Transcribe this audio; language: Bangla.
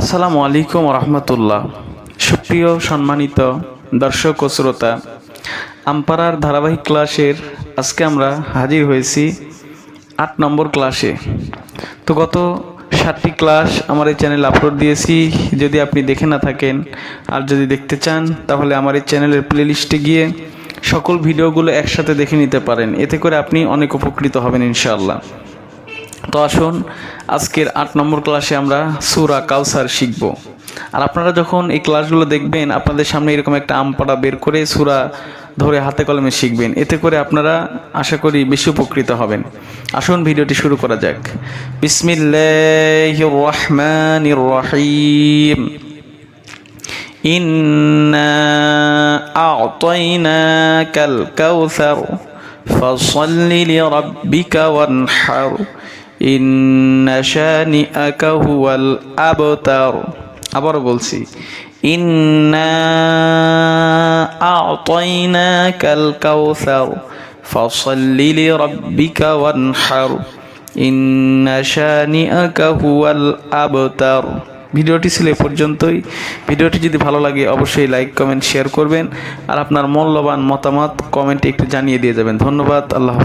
আসসালামু আলাইকুম রহমতুল্লাহ। সুপ্রিয় সম্মানিত দর্শক ও শ্রোতা আমপারার ধারাবাহিক ক্লাসের আজকে আমরা হাজির হয়েছি আট নম্বর ক্লাসে। তো গত সাতটি ক্লাস আমার এই চ্যানেলে আপলোড দিয়েছি, যদি আপনি দেখে না থাকেন আর যদি দেখতে চান, তাহলে আমার এই চ্যানেলের প্লেলিস্টে গিয়ে সকল ভিডিওগুলো একসাথে দেখে নিতে পারেন। এতে করে আপনি অনেক উপকৃত হবেন ইনশাআল্লাহ। তো আসুন আজকের আট নম্বর ক্লাসে আমরা সুরা কাউসার শিখব আর আপনারা যখন এই ক্লাসগুলো দেখবেন আপনাদের সামনে এরকম একটা আমপাড়া বের করে সুরা ধরে হাতে কলমে শিখবেন এতে করে আপনারা আশা করি বেশি উপকৃত হবেন আসুন ভিডিওটি শুরু করা যাক বিসমিল্লাহির রহমানির রহিম إنا أعطيناك الكوثر فصل لربك وانحر আবতার। আবার বলছি আবতার। ভিডিওটি ছিল এ পর্যন্তই। ভিডিওটি যদি ভালো লাগে, অবশ্যই লাইক, কমেন্ট, শেয়ার করবেন। আর আপনার মূল্যবান মতামত কমেন্টে একটু জানিয়ে দিয়ে যাবেন। ধন্যবাদ। আল্লাহ